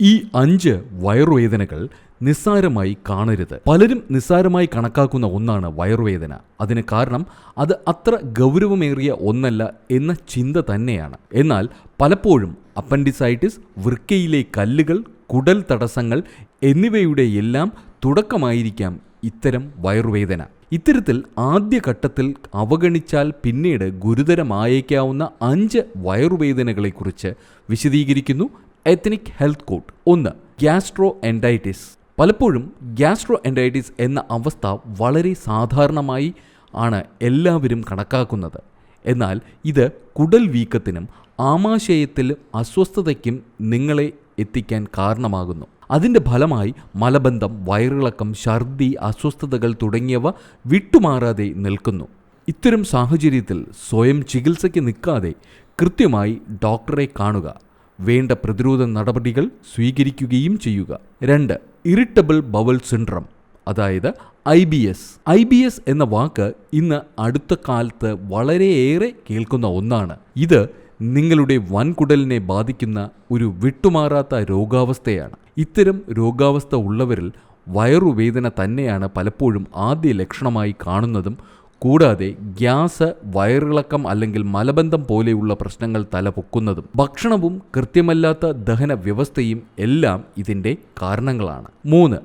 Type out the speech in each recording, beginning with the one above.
ഈ അഞ്ച് വയറുവേദനകൾ നിസ്സാരമായി കാണരുത്. പലരും നിസ്സാരമായി കണക്കാക്കുന്ന ഒന്നാണ് വയറുവേദന. അതിന് കാരണം അത് അത്ര ഗൗരവമേറിയ ഒന്നല്ല എന്ന ചിന്ത തന്നെയാണ്. എന്നാൽ പലപ്പോഴും അപ്പൻഡിസൈറ്റിസ് വൃക്കയിലെ കല്ലുകൾ കുടൽ തടസ്സങ്ങൾ എന്നിവയുടെ എല്ലാം തുടക്കമായിരിക്കാം ഇത്തരം വയറുവേദന. ഇത്തരത്തിൽ ആദ്യഘട്ടത്തിൽ അവഗണിച്ചാൽ പിന്നീട് ഗുരുതരമായേക്കാവുന്ന അഞ്ച് വയറുവേദനകളെക്കുറിച്ച് വിശദീകരിക്കുന്നു എത്നിക് ഹെൽത്ത് കോഡ്. ഒന്ന് ഗ്യാസ്ട്രോ എൻഡൈറ്റിസ് പലപ്പോഴും ഗ്യാസ്ട്രോ എൻഡൈറ്റിസ് എന്ന അവസ്ഥ വളരെ സാധാരണമായി ആണ് എല്ലാവരും കണക്കാക്കുന്നത്. എന്നാൽ ഇത് കുടൽ വീക്കത്തിനും ആമാശയത്തിലും അസ്വസ്ഥതയ്ക്കും നിങ്ങളെ എത്തിക്കാൻ കാരണമാകുന്നു. അതിന്റെ ഫലമായി മലബന്ധം വയറിളക്കം ഛർദി അസ്വസ്ഥതകൾ തുടങ്ങിയവ വിട്ടുമാറാതെ നിൽക്കുന്നു. ഇത്തരം സാഹചര്യത്തിൽ സ്വയം ചികിത്സയ്ക്ക് നിൽക്കാതെ കൃത്യമായി ഡോക്ടറെ കാണുക വേണ്ട പ്രതിരോധ നടപടികൾ സ്വീകരിക്കുകയും ചെയ്യുക. രണ്ട് ഇറിറ്റബിൾ ബവൽ സിൻഡ്രം അതായത് I B S. I B S എന്ന വാക്ക് ഇന്ന് അടുത്ത കാലത്ത് വളരെയേറെ കേൾക്കുന്ന ഒന്നാണ്. ഇത് നിങ്ങളുടെ വൻകുടലിനെ ബാധിക്കുന്ന ഒരു വിട്ടുമാറാത്ത രോഗാവസ്ഥയാണ്. ഇത്തരം രോഗാവസ്ഥ ഉള്ളവരിൽ വയറുവേദന തന്നെയാണ് പലപ്പോഴും ആദ്യ ലക്ഷണമായി കാണുന്നതും. കൂടാതെ ഗ്യാസ് വയറിളക്കം അല്ലെങ്കിൽ മലബന്ധം പോലെയുള്ള പ്രശ്നങ്ങൾ തലപൊക്കുന്നതും ഭക്ഷണവും കൃത്യമല്ലാത്ത ദഹന വ്യവസ്ഥയും എല്ലാം ഇതിന്റെ കാരണങ്ങളാണ്. മൂന്ന്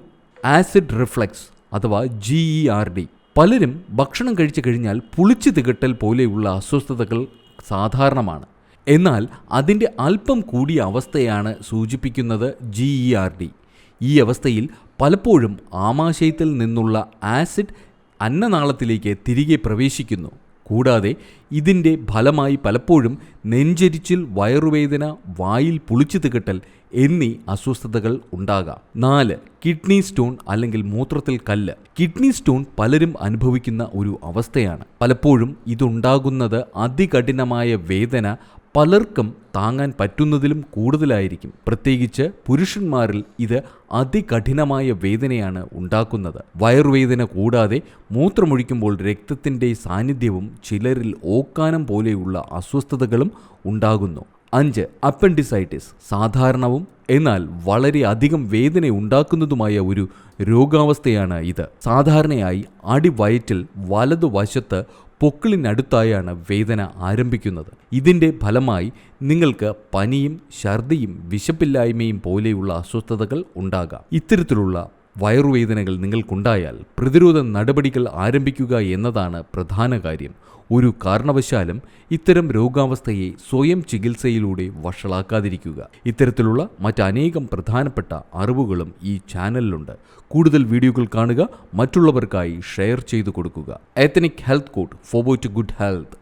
ആസിഡ് റിഫ്ലക്സ് അഥവാ ജി ഇ ആർ ഡി പലരും ഭക്ഷണം കഴിച്ചു കഴിഞ്ഞാൽ പുളിച്ചു തികട്ടൽ പോലെയുള്ള അസ്വസ്ഥതകൾ സാധാരണമാണ്. എന്നാൽ അതിന്റെ അല്പം കൂടിയ അവസ്ഥയാണ് സൂചിപ്പിക്കുന്നത് ജി ഇ ആർ ഡി ഈ അവസ്ഥയിൽ പലപ്പോഴും ആമാശയത്തിൽ നിന്നുള്ള ആസിഡ് അന്നനാളത്തിലേക്ക് തിരികെ പ്രവേശിക്കുന്നു. കൂടാതെ ഇതിന്റെ ഫലമായി പലപ്പോഴും നെഞ്ചരിച്ചിൽ വയറുവേദന വായിൽ പുളിച്ചു തികട്ടൽ എന്നീ അസ്വസ്ഥതകൾ ഉണ്ടാകാം. നാല് കിഡ്നി സ്റ്റോൺ അല്ലെങ്കിൽ മൂത്രത്തിൽ കല്ല്. കിഡ്നി സ്റ്റോൺ പലരും അനുഭവിക്കുന്ന ഒരു അവസ്ഥയാണ്. പലപ്പോഴും ഇതുണ്ടാകുന്നത് അതികഠിനമായ വേദന പലർക്കും താങ്ങാൻ പറ്റുന്നതിലും കൂടുതലായിരിക്കും. പ്രത്യേകിച്ച് പുരുഷന്മാരിൽ ഇത് അതികഠിനമായ വേദനയാണ് ഉണ്ടാക്കുന്നത്. വയറുവേദന കൂടാതെ മൂത്രമൊഴിക്കുമ്പോൾ രക്തത്തിന്റെ സാന്നിധ്യവും ചിലരിൽ ഓക്കാനം പോലെയുള്ള അസ്വസ്ഥതകളും ഉണ്ടാകുന്നു. അഞ്ച് അപ്പൻഡിസൈറ്റിസ് സാധാരണവും എന്നാൽ വളരെ അധികം വേദന ഉണ്ടാക്കുന്നതുമായ ഒരു രോഗാവസ്ഥയാണ് ഇത്. സാധാരണയായി അടിവയറ്റിൽ വലതുവശത്ത് പൊക്കിളിനടുത്തായാണ് വേദന ആരംഭിക്കുന്നത്. ഇതിന്റെ ഫലമായി നിങ്ങൾക്ക് പനിയും ഛർദിയും വിശപ്പില്ലായ്മയും പോലെയുള്ള അസ്വസ്ഥതകൾ ഉണ്ടാകാം. ഇത്തരത്തിലുള്ള വയറുവേദനകൾ നിങ്ങൾക്കുണ്ടായാൽ പ്രതിരോധ നടപടികൾ ആരംഭിക്കുക എന്നതാണ് പ്രധാന കാര്യം. ഒരു കാരണവശാലും ഇത്തരം രോഗാവസ്ഥയെ സ്വയം ചികിത്സയിലൂടെ വഷളാക്കാതിരിക്കുക. ഇത്തരത്തിലുള്ള മറ്റനേകം പ്രധാനപ്പെട്ട അറിവുകളും ഈ ചാനലിലുണ്ട്. കൂടുതൽ വീഡിയോകൾ കാണുക മറ്റുള്ളവർക്കായി ഷെയർ ചെയ്തു കൊടുക്കുക. Ethnic health code for to good health